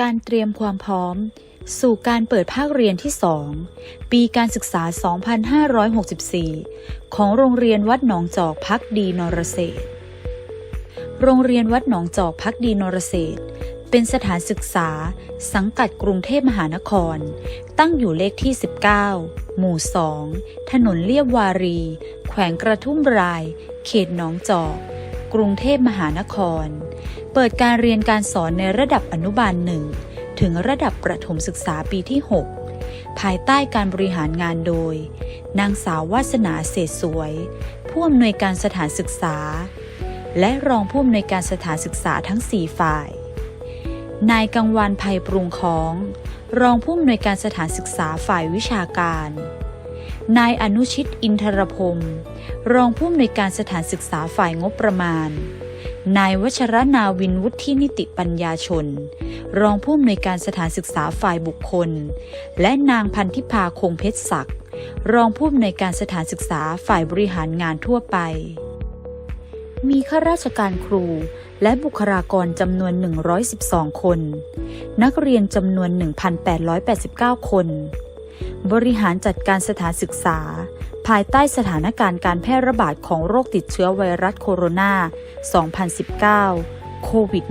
การเตรียมความพร้อม สู่การเปิดภาคเรียนที่ 2 ปีการศึกษา 2564 ของโรงเรียนวัดหนองจอกพักดีนรเศรษฐ์โรงเรียนวัดหนองจอกพักดีนรเศรษฐ์เป็นสถานศึกษา สังกัดกรุงเทพมหานคร ตั้งอยู่เลขที่ 19 หมู่ 2 ถนนเลียบวารี แขวงกระทุ่มราย เขตหนองจอก กรุงเทพมหานคร เปิดการเรียนการสอนในระดับอนุบาลหนึ่งถึงระดับประถมศึกษาปีที่ 6 ภายใต้การบริหารงานโดย นางสาววาสนาเศษสวย ผู้อำนวยการสถานศึกษา และรองผู้อำนวยการสถานศึกษาทั้ง 4 ฝ่าย นายกังวานภัยปรุงของ รองผู้อำนวยการสถานศึกษาฝ่ายวิชาการ นายอนุชิตอินทรพงศ์รองผู้อำนวยการสถานศึกษาฝ่ายงบประมาณ นายวชรนาวินวุฒินิติปัญญาชน รองผู้อำนวยการสถานศึกษาฝ่ายบุคคล และนางพันธิพาคงเพชรศักดิ์รองผู้อำนวยการสถานศึกษาฝ่ายบริหารงานทั่วไป มีข้าราชการครู และบุคลากรจำนวน 112 คน นักเรียนจำนวน 1,889 คน บริหารจัดการสถานศึกษา ภายใต้สถานการณ์การแพร่ระบาดของโรคติดเชื้อไวรัสโคโรนา 2019 โควิด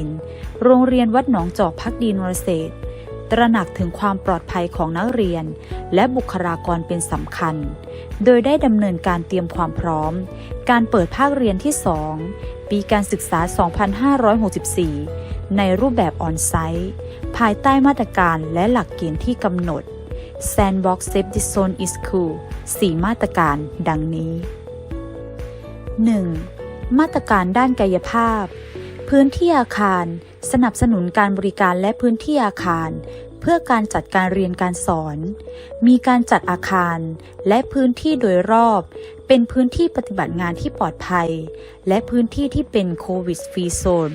-19 โรงเรียนวัดหนองจอกพักดีนรเศษตระหนักถึงความปลอดภัยของนักเรียน และบุคลากรเป็นสำคัญ โดยได้ดำเนินการเตรียมความพร้อม การเปิดภาคเรียนที่ 2 ปีการศึกษา 2564 ในรูปแบบออนไซต์ ภายใต้มาตรการและหลักเกณฑ์ที่กำหนด Sandbox Safety Zone is Cool 4 มาตรการดังนี้ 1. มาตรการด้านกายภาพ พื้นที่อาคาร สนับสนุนการบริการและพื้นที่อาคาร เพื่อการจัดการเรียนการสอน มีการจัดอาคาร และพื้นที่โดยรอบ เป็นพื้นที่ปฏิบัติงานที่ปลอดภัย และพื้นที่ที่เป็นโควิดฟรีโซน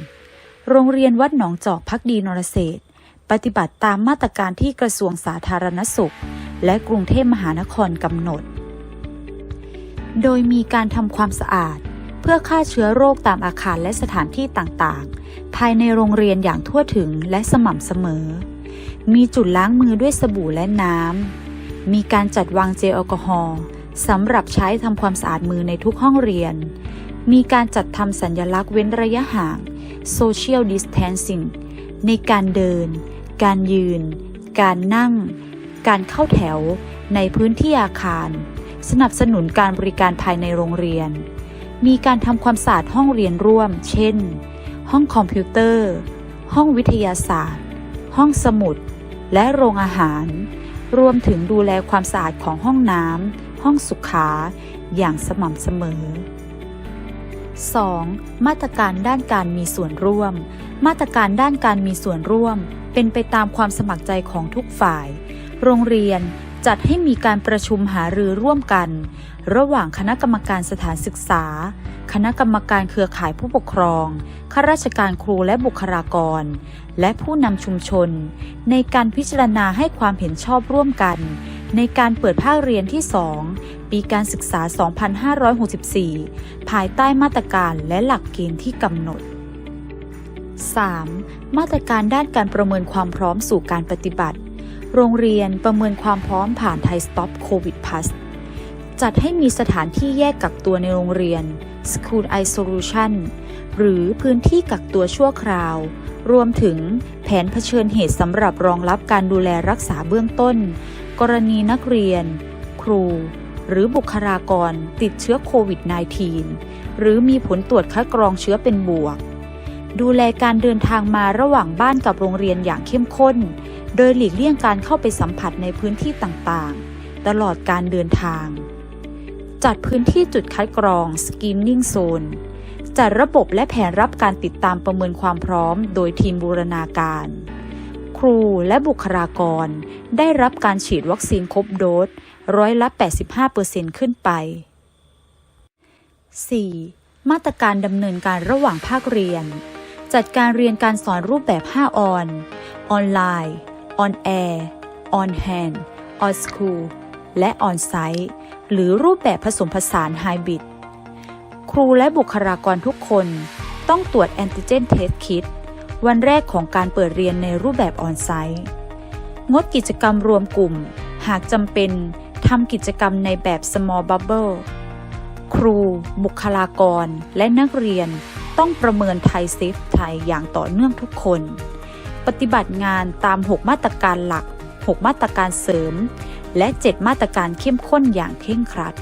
โรงเรียนวัดหนองจอกพักดีนรเศรษฐ ปฏิบัติตามมาตรการที่กระทรวงสาธารณสุข และกรุงเทพมหานครกำหนด โดยมีการทำความสะอาด เพื่อฆ่าเชื้อโรคตามอาคารและสถานที่ต่างๆ ภายในโรงเรียนอย่างทั่วถึงและสม่ำเสมอ มีจุดล้างมือด้วยสบู่และน้ำ มีการจัดวางเจลแอลกอฮอล์สำหรับใช้ทำความสะอาดมือในทุกห้องเรียน มีการจัดทำสัญลักษณ์เว้นระยะห่าง Social Distancing ในการเดิน การยืน การนั่ง การเข้าแถวในพื้นที่อาคาร สนับสนุนการบริการภายในโรงเรียน มีการทำความสะอาดห้องเรียนร่วม เช่น ห้องคอมพิวเตอร์ ห้องวิทยาศาสตร์ ห้องสมุด และโรงอาหาร รวมถึงดูแลความสะอาดของห้องน้ำห้องสุขา อย่างสม่ำเสมอ 2. มาตรการด้านการมีส่วนร่วม มาตรการด้านการมีส่วนร่วม เป็นไปตามความสมัครใจของทุกฝ่าย โรงเรียนจัดให้มีการประชุมหารือร่วมกัน ระหว่างคณะกรรมการสถานศึกษา คณะกรรมการเครือข่ายผู้ปกครอง ข้าราชการครูและบุคลากร และผู้นำชุมชน ในการพิจารณาให้ความเห็นชอบร่วมกัน ในการเปิดภาคเรียนที่ 2 ปีการศึกษา 2564 ภายใต้มาตรการและหลักเกณฑ์ที่กำหนด 3. มาตรการด้านการประเมินความพร้อมสู่การปฏิบัติ โรงเรียนประเมินความพร้อมผ่านไทย Stop COVID Pass จัดให้มีสถานที่แยกกักตัวในโรงเรียน School Isolation หรือพื้นที่กักตัวชั่วคราว รวมถึงแผนเผชิญเหตุสำหรับรองรับการดูแลรักษาเบื้องต้น กรณีนักเรียน ครู หรือบุคลากรติดเชื้อโควิด -19 หรือมีผลตรวจคัดกรองเชื้อเป็นบวก ดูแลการเดินทางมาระหว่างบ้านกับโรงเรียนอย่างเข้มข้น โดยหลีกเลี่ยงการเข้าไปสัมผัสในพื้นที่ต่างๆ ตลอดการเดินทาง จัดพื้นที่จุดคัดกรอง Screening Zone จัดระบบและแผนรับการติดตามประเมินความพร้อม โดยทีมบูรณาการ ครูและบุคลากร ได้รับการฉีดวัคซีนครบโดสร้อยละ 85%ขึ้นไป 4. มาตรการดำเนินการระหว่างภาคเรียน จัดการเรียนการสอนรูปแบบ 5 ออน ออนไลน์ ออนแอร์ ออนแฮนด์ออนสคูล และออนไซต์ หรือรูปแบบผสมผสานไฮบริด ครูและบุคลากรทุกคนต้องตรวจแอนติเจนเทสคิด วันแรกของการเปิดเรียนในรูปแบบออนไซต์งดกิจกรรมรวมกลุ่ม หากจำเป็นทำกิจกรรมในแบบ small bubble ครู บุคลากร และนักเรียนต้องประเมินไทยเซฟไทยอย่างต่อเนื่องทุกคน ปฏิบัติงานตาม 6 มาตรการหลัก 6 มาตรการเสริม และ 7 มาตรการเข้มข้นอย่างเคร่งครัด